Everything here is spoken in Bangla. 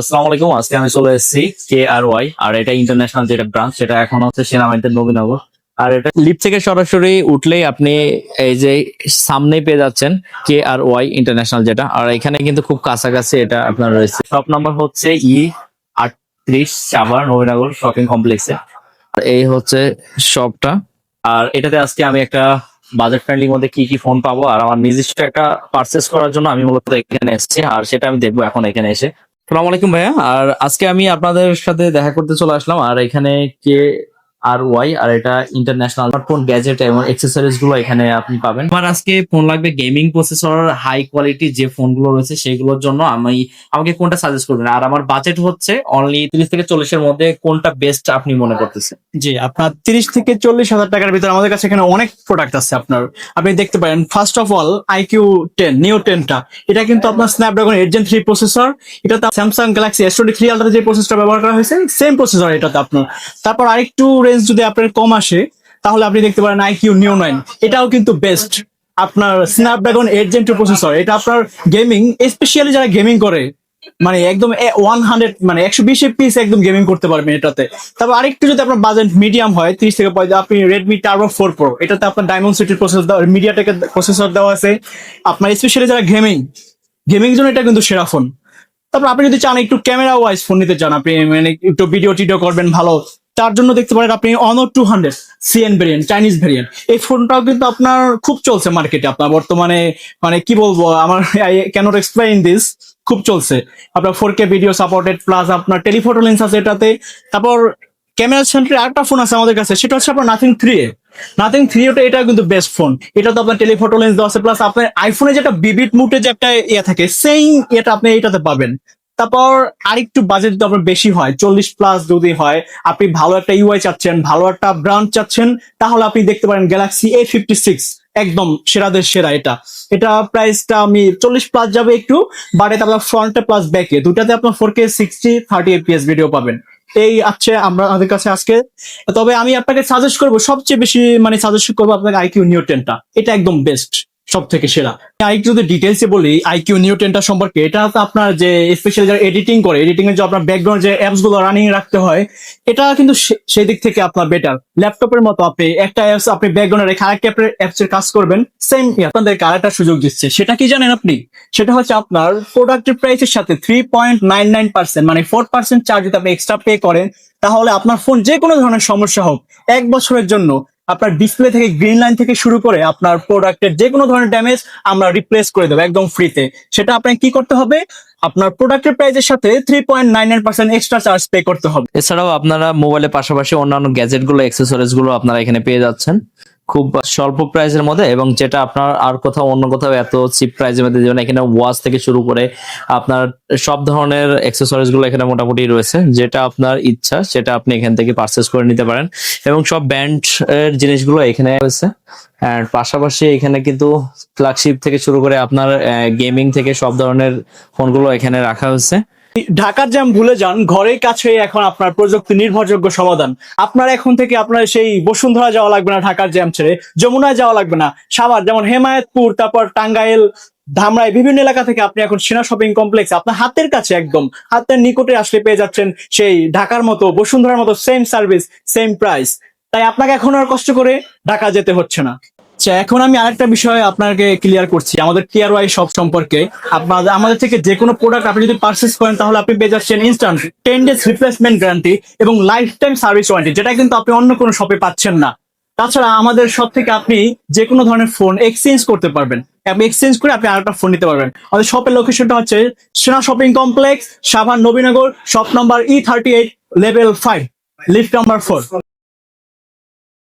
আসসালামু আলাইকুম, আজকে আমি চলে এসেছি কে আর ওয়াই আর এটা ইন্টারন্যাশনাল যেটা ব্রাঞ্চ সেটা এখন হচ্ছে সেনাবাহিনীতে নবীনগর আর এটা লিফট থেকে সরাসরি উঠলেই আপনি এই যে সামনে পেয়ে যাচ্ছেন কে আর ওয়াই ইন্টারন্যাশনাল যেটা, আর এখানে কিন্তু খুব কাছাকাছি এটা আপনার রয়েছে। শপ নাম্বার হচ্ছে ই আটত্রিশ চাবার নবীনগর শপিং কমপ্লেক্সে এই হচ্ছে শপটা আর এটাতে আজকে আমি একটা বাজেট ফ্রেন্ডলির মধ্যে কি কি ফোন পাবো, আর আমার নিজস্ব একটা পারচেস করার জন্য আমি মূলত এখানে এসেছি, আর সেটা আমি দেখব এখন এখানে এসে। সালাম আলাইকুম ভাইয়া। আর আজকে আমি আপনাদের সাথে দেখা করতে চলে আসলাম। আর এখানে কে আর ওয়াই আর এটা ইন্টারন্যাশনাল স্মার্টফোন গ্যাজেট এবং অ্যাক্সেসরিজগুলো এখানে আপনি পাবেন। আমার আজকে ফোন লাগবে গেমিং প্রসেসর হাই কোয়ালিটি যে ফোনগুলো রয়েছে সেগুলোর জন্য আমি, আমাকে কোনটা সাজেস্ট করবেন? আর আমার বাজেট হচ্ছে অনলি তিরিশ থেকে চল্লিশের মধ্যে কোনটা বেস্ট আপনি মনে করতেছেন? জি, আপনার তিরিশ থেকে চল্লিশ হাজার টাকার ভিতরে আমাদের কাছে এখানে অনেক প্রোডাক্ট আছে আপনার। আপনি দেখতে পারেন first of all iQOO ten new টেনটা এটা কিন্তু আপনার স্ন্যাপড্রাগন এইট থ্রি প্রসেসর এটা Samsung Galaxy S twenty three Ultra যে প্রসেসর ব্যবহার করা হয়েছে সেম প্রসেসর এটাতে আপনার। তারপর আরেকটু রেঞ্জ যদি আপনার কম আসে, তাহলে আপনি দেখতে পারেন আইকিউ নিউ নাইন। এটাও কিন্তু বেস্ট আপনার Snapdragon eight gen two processor এটা আপনার গেমিং স্পেশালি যারা গেমিং করে মানে একদম ওয়ান হান্ড্রেড মানে একশো বিশ পিস একদম গেমিং করতে পারবেন এটাতে। তারপর আরেকটু যদি আপনার বাজেট মিডিয়াম হয়, তিরিশ থেকে পঁয়ত্রিশ, আপনি রেডমি টার্বো ফোর প্রো এটাতে আপনার ডায়মন্ড সিটির প্রসেসর দেওয়া মিডিয়া টেকের প্রসেসর দেওয়া আছে। আপনার স্পেশালি যারা গেমিং গেমিং জন্য এটা কিন্তু সেরা ফোন তারপর আপনি যদি চান একটু ক্যামেরা ওয়াইজ ফোন নিতে চান, আপনি মানে একটু ভিডিও টিডিও করবেন, ভালো তার জন্য দেখতে পারেন আপনি Honor two hundred CN variant Chinese variant এই ফোনটাও কিন্তু আপনার খুব চলছে মার্কেটে আপনার বর্তমানে মানে কি বলব, আমার আই ক্যানট এক্সপ্লেইন দিস খুব চলছে। আপনার four K video supported plus আপনার টেলিফোটো লেন্স আছে এটাতে। তারপর ক্যামেরা সেন্টারে আরেকটা ফোন আছে আমাদের কাছে, সেটা হচ্ছে আপনার Nothing three A. Nothing three ওটা এটা কিন্তু বেস্ট ফোন এটা তো আপনার টেলিফোটো লেন্স দেওয়া আছে প্লাস আপনার আইফোনে যেটা বিবিট মুটে যে একটা ইয়ে থাকে সেই এটা আপনি এটাতে পাবেন। তারপর আরেকটু বাজেট যদি আপনার বেশি হয়, চল্লিশ প্লাস যদি হয়, আপনি ভালো একটা ইউআই চাচ্ছেন, ভালো একটা ব্র্যান্ড চাচ্ছেন, তাহলে আপনি দেখতে পারেন গ্যালাক্সি এ ফিফটি সিক্স একদম সেরাদের সেরা এটা। এটা প্রাইসটা আমি চল্লিশ প্লাস যাবে একটু বাট এটা আপনার ফ্রন্টে প্লাস ব্যাকে দুটাতে আপনার four K sixty thirty FPS video পাবেন। এই আছে আমরা আমাদের কাছে আজকে। তবে আমি আপনাকে সাজেস্ট করব, সবচেয়ে বেশি মানে সাজেস্ট করব আপনাকে আইকিউ নিউ টেনটা এটা একদম বেস্ট সব থেকে সেরা আরেকটু যদি ডিটেলসে বলি আইকিউ নিউ টেনটা সম্পর্কে, এটা তো আপনার যে স্পেশালি যারা এডিটিং করে এডিটিং এর যে আপনার ব্যাকগ্রাউন্ড যে অ্যাপসগুলো রানিং রাখতে হয়, এটা কিন্তু সেই দিক থেকে আপনার বেটার ল্যাপটপের মতো আপনি একটা অ্যাপস আপনি ব্যাকগ্রাউন্ডে রেখে আরেকটা অ্যাপস এর কাজ করবেন সেম আপনাদের আরেকটা সুযোগ দিচ্ছে। সেটা কি জানেন আপনি? সেটা হচ্ছে আপনার প্রোডাক্টের প্রাইসের সাথে three point nine nine percent মানে ফোর পার্সেন্ট চার্জ যদি আপনি এক্সট্রা পে করেন, তাহলে আপনার ফোন যে কোনো ধরনের সমস্যা হোক, এক বছরের জন্য আপনার ডিসপ্লে থেকে গ্রিন লাইন থেকে শুরু করে আপনার প্রোডাক্টের যে কোনো ধরনের ড্যামেজ আমরা রিপ্লেস করে দেবো একদম ফ্রিতে সেটা আপনাকে কি করতে হবে? আপনার প্রোডাক্টের প্রাইসের সাথে three point nine nine percent extra charge pay করতে হবে। এছাড়াও আপনারা মোবাইলের পাশাপাশি অন্যান্য গ্যাজেটগুলো গুলো অ্যাক্সেসরিজগুলো আপনারা এখানে পেয়ে যাচ্ছেন। খুব স্বল্প প্রাইসের মধ্যে এবং যেটা আপনার আর কোথাও অন্য কোথাও এত চিপ প্রাইসের মধ্যে যেমন এখানে ওয়াচ থেকে শুরু করে আপনার সব ধরনের অ্যাক্সেসরিজগুলো এখানে মোটামুটি রয়েছে। যেটা আপনার ইচ্ছা, সেটা আপনি এখান থেকে পারচেস করে নিতে পারেন। এবং সব ব্যান্ড এর জিনিসগুলো এখানে রয়েছে। আর পাশাপাশি এখানে কিন্তু ফ্ল্যাগশিপ থেকে শুরু করে আপনার গেমিং থেকে সব ধরনের ফোনগুলো এখানে রাখা হয়েছে। ঢাকার জ্যাম ভুলে যান, ঘরের কাছে এখন আপনার প্রযুক্তি নির্ভরযোগ্য সমাধান। আপনার এখন থেকে আপনার সেই বসুন্ধরা যাওয়া লাগবে না ঢাকার জ্যাম ছেড়ে, যমুনায় যাওয়া লাগবে না। সাভার, যেমন হেমায়তপুর, তারপর টাঙ্গাইল, ধামরাই, বিভিন্ন এলাকা থেকে আপনি এখন সেনা শপিং কমপ্লেক্স, আপনার হাতের কাছে একদম। হাতের নিকটে আসলে পেয়ে যাচ্ছেন সেই ঢাকার মতো, বসুন্ধরার মতো সেম সার্ভিস সেম প্রাইস তাই আপনাকে এখন আর কষ্ট করে ঢাকা যেতে হচ্ছে না। আচ্ছা এখন আমি আরেকটা বিষয় আপনাকে ক্লিয়ার করছি, আমাদের টিআর ওয়াই শপ সম্পর্কে। আপনাদের আমাদের থেকে যে কোনো প্রোডাক্ট আপনি যদি পারচেস করেন, তাহলে আপনি পেয়ে যাচ্ছেন instant ten days replacement guarantee এবং লাইফ টাইম সার্ভিস ওয়ারেন্টি যেটা কিন্তু আপনি অন্য কোনো শপে পাচ্ছেন না। তাছাড়া আমাদের সব থেকে আপনি যে কোনো ধরনের ফোন এক্সচেঞ্জ করতে পারবেন। আপনি এক্সচেঞ্জ করে আপনি আরেকটা ফোন নিতে পারবেন। আমাদের শপের লোকেশনটা হচ্ছে Sena shopping complex Savar Nabinagar shop number E thirty eight level five lift number four